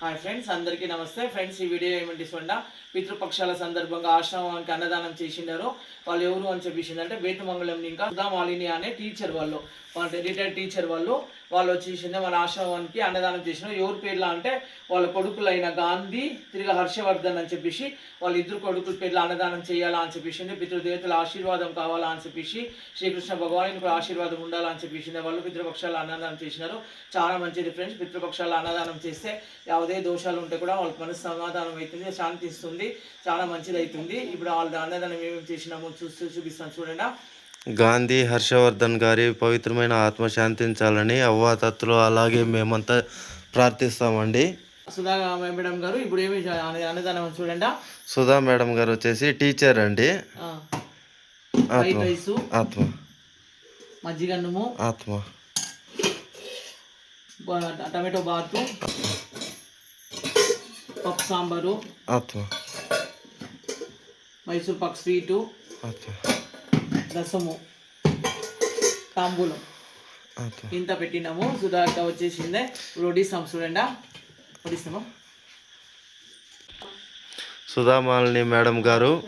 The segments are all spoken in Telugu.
హాయ్ ఫ్రెండ్స్ అందరికీ నమస్తే. ఫ్రెండ్స్ ఈ వీడియో ఏమిటి చూడండి? పితృపక్షాల సందర్భంగా ఆశ్రమానికి అన్నదానం చేసిండారు. వాళ్ళు ఎవరు అని చెప్పేసిందంటే వేతమంగళం ఇంకా సుధామాలిని అనే టీచర్ వాళ్ళు. వాళ్ళ రిటైర్డ్ టీచర్ వాళ్ళు. వాళ్ళు వచ్చేసింది మన ఆశ్రమానికి అన్నదానం చేసినారు ఎవరి పేర్ల అంటే వాళ్ళ కొడుకులైన గాంధీ తిరిగి హర్షవర్ధన్ అని చెప్పేసి వాళ్ళ ఇద్దరు కొడుకుల పేర్లు అన్నదానం చేయాలా అని చెప్పేసింది పితృదేవతల ఆశీర్వాదం కావాలా అని చెప్పేసి శ్రీకృష్ణ భగవానికి ఆశీర్వాదం ఉండాలా అని చెప్పేసింది వాళ్ళు పితృపక్షాలు అన్నదానం చేసినారు. చాలా మంచిది ఫ్రెండ్స్ పితృపక్షాల అన్నదానం చేస్తే హృదయ దోషాలు ఉంటే కూడా వాళ్ళకి మనసు సమాధానం అవుతుంది శాంతి ఇస్తుంది చాలా మంచిది అవుతుంది ఇప్పుడు వాళ్ళ అన్నదానం ఏమేమి చేసినామో చూస్తూ చూపిస్తాను చూడండి. గాంధీ హర్షవర్ధన్ గారి పవిత్రమైన ఆత్మ శాంతించాలని అవ్వాతత్తులు అలాగే మేమంతా ప్రార్థిస్తామండి. సుధా మేడం గారు ఇప్పుడు ఏమి అన్నదానం చూడండి. సుధా మేడం గారు వచ్చేసి టీచర్ అండి. ఆత్మ. ఆత్మ. మజ్జిగన్నము ఆత్మ. టమాటో బాత్. పప్పు సాంబారు. మైసూర్ పాక్ స్వీటు. రసము. తాంబూలం. ఇంత పెట్టినాము. సుధాక వచ్చేసిందే. వడ్డిస్తాం చూడండి. వడ్డిస్తాము సుధామాలిని మేడం గారు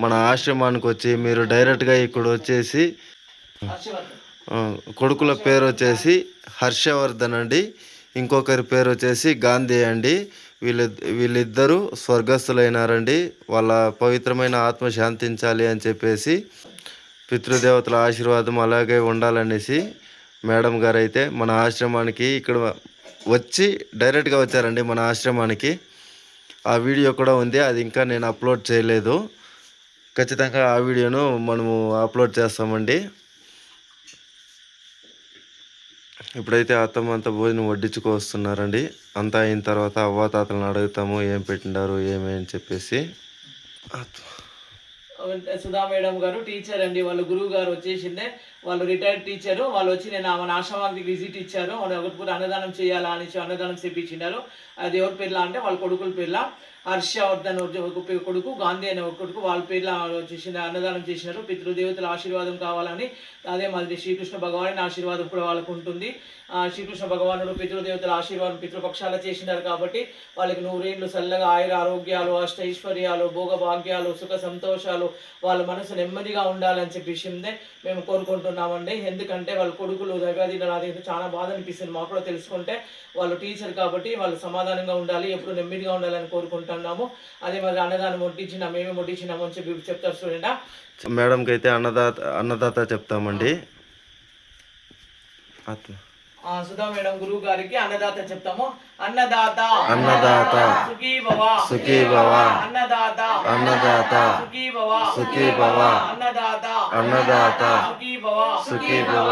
మన ఆశ్రమానికి వచ్చి మీరు డైరెక్ట్గా ఇక్కడ వచ్చేసి కొడుకుల పేరు వచ్చేసి హర్షవర్ధన్ అండి. ఇంకొకరి పేరు వచ్చేసి గాంధీ అండి. వీళ్ళ వీళ్ళిద్దరూ స్వర్గస్థులైనారండి. వాళ్ళ పవిత్రమైన ఆత్మ శాంతించాలి అని చెప్పేసి పితృదేవతల ఆశీర్వాదం అలాగే ఉండాలనేసి మేడం గారు అయితే మన ఆశ్రమానికి ఇక్కడ వచ్చి డైరెక్ట్గా వచ్చారండి మన ఆశ్రమానికి. ఆ వీడియో కూడా ఉంది. అది ఇంకా నేను అప్లోడ్ చేయలేదు. ఖచ్చితంగా ఆ వీడియోను మనము అప్లోడ్ చేస్తామండి. ఇప్పుడైతే అత్తమ్మ అంతా భోజనం వడ్డించుకొస్తున్నారండి అంతా అయిన తర్వాత అవ్వాతాతలను అడుగుతాము ఏం పెట్టిండారు ఏమి అని చెప్పేసి. సుధా మేడం గారు టీచర్ అండి వాళ్ళ గురువు గారు వచ్చేసిందే వాళ్ళు రిటైర్డ్ టీచరు వాళ్ళు వచ్చి నేను ఆమె ఆశ్రమానికి విజిట్ ఇచ్చారు. వాళ్ళు ఒకటి అన్నదానం చేయాలా అని అన్నదానం చేపించినారు. అది ఎవరి పేర్లా అంటే వాళ్ళ కొడుకుల పేర్ల. హర్షవర్ధన్ కొడుకు గాంధీ అనే ఒక కొడుకు వాళ్ళ పేర్ల వచ్చేసిన అన్నదానం చేసినారు. పితృదేవతల ఆశీర్వాదం కావాలని అదే మాదిరి శ్రీకృష్ణ భగవాన్ ఆశీర్వాదం కూడా వాళ్ళకు ఉంటుంది. ఆ, శ్రీకృష్ణ భగవానుడు పితృదేవతల ఆశీర్వాదం పితృపక్షాల చేసినారు కాబట్టి వాళ్ళకి నూరేళ్ళు చల్లగా ఆయుర ఆరోగ్యాలు అష్ట ఐశ్వర్యాలు భోగభాగ్యాలు సుఖ సంతోషాలు వాళ్ళ మనసు నెమ్మదిగా ఉండాలని చెప్పేసిందే. మేము కోరుకుంటున్నాం. కోరుకుంటున్నామండి ఎందుకంటే వాళ్ళ కొడుకులు దగాదిన అది చాలా బాధ అనిపిస్తుంది. మాకు కూడా తెలుసుకుంటే వాళ్ళు టీచర్ కాబట్టి వాళ్ళు సమాధానంగా ఉండాలి ఎప్పుడు నెమ్మదిగా ఉండాలని కోరుకుంటున్నాము. అదే మరి అన్నదానం వడ్డించినా మేమే వడ్డించినాము అని చెప్పి చెప్తారు చూడండి. మేడంకి అయితే అన్నదాత అన్నదాత చెప్తామండి. ఆత్మ సుధా మేడం గురువు గారికి అన్నదాత చెప్తాము. అన్నదాత. అన్నదాత. సుఖీ భవ సుఖీ భవ అన్నదాత. అన్నదాత. సుఖీ భవ సుఖీ భవ అన్నదాత. అన్నదాత. సుఖీ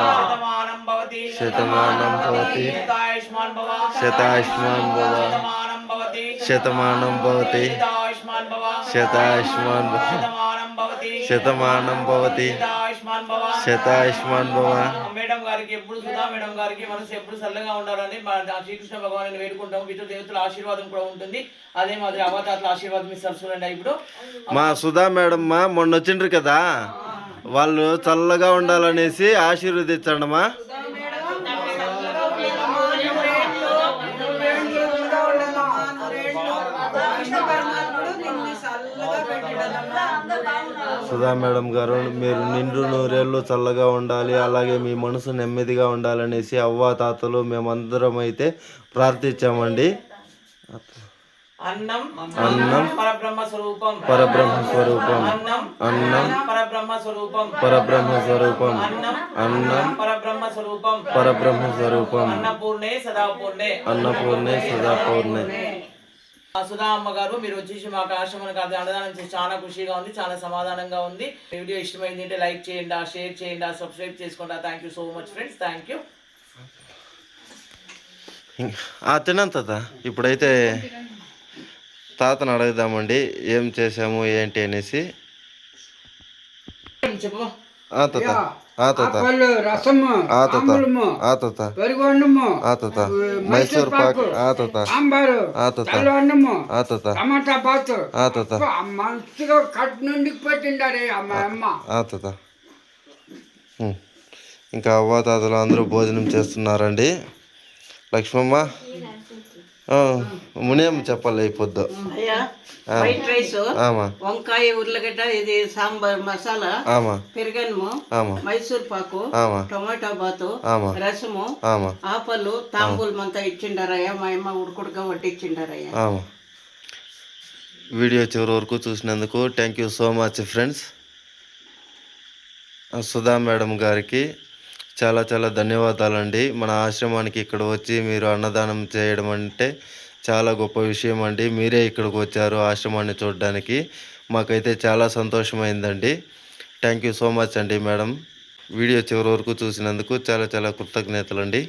శతమానం భవతి శతమానం భవతి శతాయుష్మాన్ భవ శతాయుష్మాన్ భవ శతమానం భవతి శతమానం భవతి శతాయుష్మాన్ భవ మేడం గారికి ఎప్పుడు సుధా మేడం గారికి మనసు ఎప్పుడు చల్లగా ఉండాలని ఆ శ్రీకృష్ణ భగవాన్ని వేడుకుంటాం. పితృ దేవతల ఆశీర్వాదం కూడా ఉంటుంది. అదే మాదిరి అవతాతల ఆశీర్వాదం ఇస్తారు చూడండి ఇప్పుడు. మా సుధా మేడం మా మొన్న వచ్చిండ్రు కదా? వాళ్ళు చల్లగా ఉండాలనేసి ఆశీర్వదించండమ్మా. సుధా మేడం గారు మీరు నిండు నూరేళ్ళు చల్లగా ఉండాలి అలాగే మీ మనసు నెమ్మదిగా ఉండాలనేసి అవ్వ తాతలు మేమందరం అయితే ప్రార్థించామండి. అన్నం అన్నం పరబ్రహ్మ స్వరూపం. పరబ్రహ్మ స్వరూపం. అన్నం అన్నం పరబ్రహ్మ స్వరూపం. పరబ్రహ్మ స్వరూపం. అన్నం అన్నం పరబ్రహ్మ స్వరూపం. పరబ్రహ్మ స్వరూపం. అన్నపూర్ణే సదాపూర్ణే. అన్నపూర్ణే సదాపూర్ణే. మీరు వచ్చేసి మాకు ఆశ్రమానికి అది అన్నదానం చేసి చాలా ఖుషిగా ఉంది చాలా సమాధానంగా ఉంది. వీడియో ఇష్టమైంది అంటే లైక్ చేయండి షేర్ చేయండి సబ్స్క్రైబ్ చేసుకోండి thank you so much friends thank you తాత ఇప్పుడైతే తాతను అడుగుదామండి ఏం చేసాము ఏంటి అనేసి తాత మైసూర్ పాక్ టమాటా బాతు మంచిగా కట్ నుండి పెట్టిండారే తాత. ఇంకా అవ్వ తాతలు అందరూ భోజనం చేస్తున్నారండి లక్ష్మమ్మ ఆ, మునియం చెప్పాలి ఈ పొద్దు అయ్యా వైట్ రైస్ ఆమా. వంకాయ ఉర్లగడ్డ ఇది సాంబార్ మసాలా ఆమా. మైసూర్ పాకు ఆమా. టొమాటో బాతు ఆమా. రసము ఆపలు తాంబూలం అంతా ఇచ్చిండారయ్యా మా అమ్మ ఉడుకుడుగా వడ్డించిండారయ్యా ఆమా. వీడియో చివరి వరకు చూసినందుకు thank you so much friends Sudha madam గారికి చాలా చాలా ధన్యవాదాలండి. మన ఆశ్రమానికి ఇక్కడ వచ్చి మీరు అన్నదానం చేయడం అంటే చాలా గొప్ప విషయం అండి. మీరే ఇక్కడికి వచ్చారు ఆశ్రమాన్ని చూడడానికి. మాకైతే చాలా సంతోషమైందండి. థ్యాంక్ యూ సో మచ్ అండి మేడం. వీడియో చివరి వరకు చూసినందుకు చాలా చాలా కృతజ్ఞతలండి.